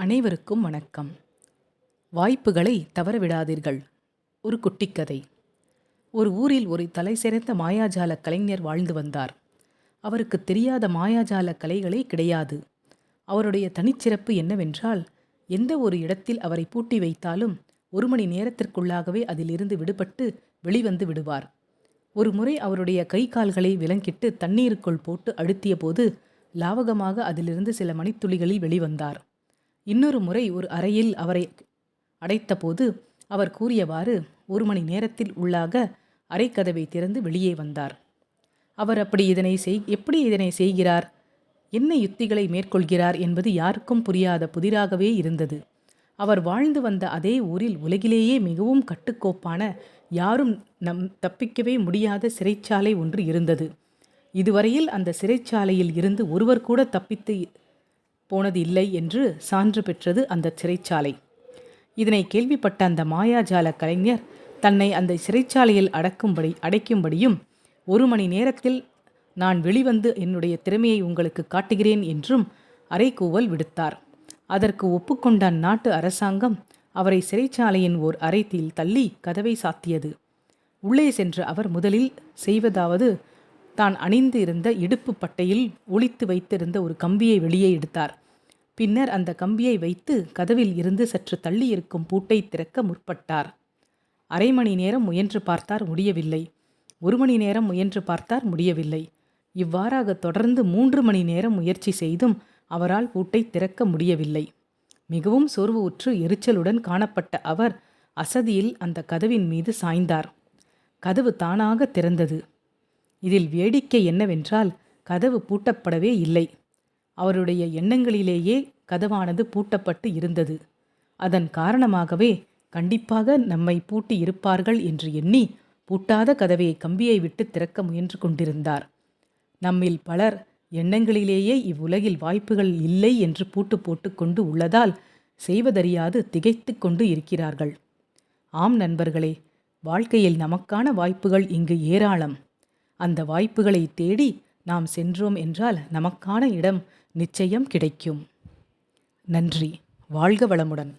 அனைவருக்கும் வணக்கம். வாய்ப்புகளை தவறவிடாதீர்கள். ஒரு குட்டிக்கதை. ஒரு ஊரில் ஒரு தலை சிறந்த மாயாஜால கலைஞர் வாழ்ந்து வந்தார். அவருக்கு தெரியாத மாயாஜால கலைகளே கிடையாது. அவருடைய தனிச்சிறப்பு என்னவென்றால் எந்த ஒரு இடத்தில் அவரை பூட்டி வைத்தாலும் ஒரு மணி நேரத்திற்குள்ளாகவே அதிலிருந்து விடுபட்டு வெளிவந்து விடுவார். ஒரு முறை அவருடைய கை கால்களை விலங்கிட்டு தண்ணீருக்குள் போட்டு அழுத்திய போது லாவகமாக அதிலிருந்து சில மணித்துளிகளில் வெளிவந்தார். இன்னொரு முறை ஒரு அறையில் அவரை அடைத்தபோது அவர் கூறியவாறு ஒரு மணி நேரத்தில் உள்ளாக அறைக்கதவை திறந்து வெளியே வந்தார். அவர் அப்படி இதனை செய் எப்படி இதனை செய்கிறார்? என்ன யுத்திகளை மேற்கொள்கிறார் என்பது யாருக்கும் புரியாத புதிராகவே இருந்தது. அவர் வாழ்ந்து வந்த அதே ஊரில் உலகிலேயே மிகவும் கட்டுக்கோப்பான யாரும் நம் தப்பிக்கவே முடியாத சிறைச்சாலை ஒன்று இருந்தது. இதுவரையில் அந்த சிறைச்சாலையில் இருந்து ஒருவர் கூட தப்பித்து போனது இல்லை என்று சான்று பெற்றது அந்த சிறைச்சாலை. இதனை கேள்விப்பட்ட அந்த மாயாஜால கலைஞர் தன்னை அந்த சிறைச்சாலையில் அடக்கும்படி அடைக்கும்படியும் ஒரு மணி நேரத்தில் நான் வெளிவந்து என்னுடைய திறமையை உங்களுக்கு காட்டுகிறேன் என்றும் அறைகூவல் விடுத்தார். அதற்கு ஒப்புக்கொண்ட அந்நாட்டு அரசாங்கம் அவரை சிறைச்சாலையின் ஓர் அறைத்தில் தள்ளி கதவை சாத்தியது. உள்ளே சென்ற அவர் முதலில் செய்வதாவது தான் அணிந்து இருந்த இடுப்பு பட்டையில் ஒளித்து வைத்திருந்த ஒரு கம்பியை வெளியே எடுத்தார். பின்னர் அந்த கம்பியை வைத்து கதவில் இருந்து சற்று தள்ளி இருக்கும் பூட்டை திறக்க முற்பட்டார். அரை மணி நேரம் முயன்று பார்த்தார் முடியவில்லை. ஒரு மணி நேரம் முயன்று பார்த்தார் முடியவில்லை. இவ்வாறாக தொடர்ந்து மூன்று மணி நேரம் முயற்சி செய்தும் அவரால் பூட்டை திறக்க முடியவில்லை. மிகவும் சோர்வு உற்று எரிச்சலுடன் காணப்பட்ட அவர் அசதியில் அந்த கதவின் மீது சாய்ந்தார். கதவு தானாக திறந்தது. இதில் வேடிக்கை என்னவென்றால் கதவு பூட்டப்படவே இல்லை. அவருடைய எண்ணங்களிலேயே கதவானது பூட்டப்பட்டு இருந்தது. அதன் காரணமாகவே கண்டிப்பாக நம்மை பூட்டி இருப்பார்கள் என்று எண்ணி பூட்டாத கதவை கம்பியை விட்டு திறக்க முயன்று கொண்டிருந்தார். நம்மில் பலர் எண்ணங்களிலேயே இவ்வுலகில் வாய்ப்புகள் இல்லை என்று பூட்டு போட்டுக்கொண்டு உள்ளதால் செய்வதறியாது திகைத்து கொண்டு இருக்கிறார்கள். ஆம் நண்பர்களே வாழ்க்கையில் நமக்கான வாய்ப்புகள் இங்கு ஏராளம். அந்த வாய்ப்புகளை தேடி நாம் சென்றோம் என்றால் நமக்கான இடம் நிச்சயம் கிடைக்கும். நன்றி. வாழ்க வளமுடன்.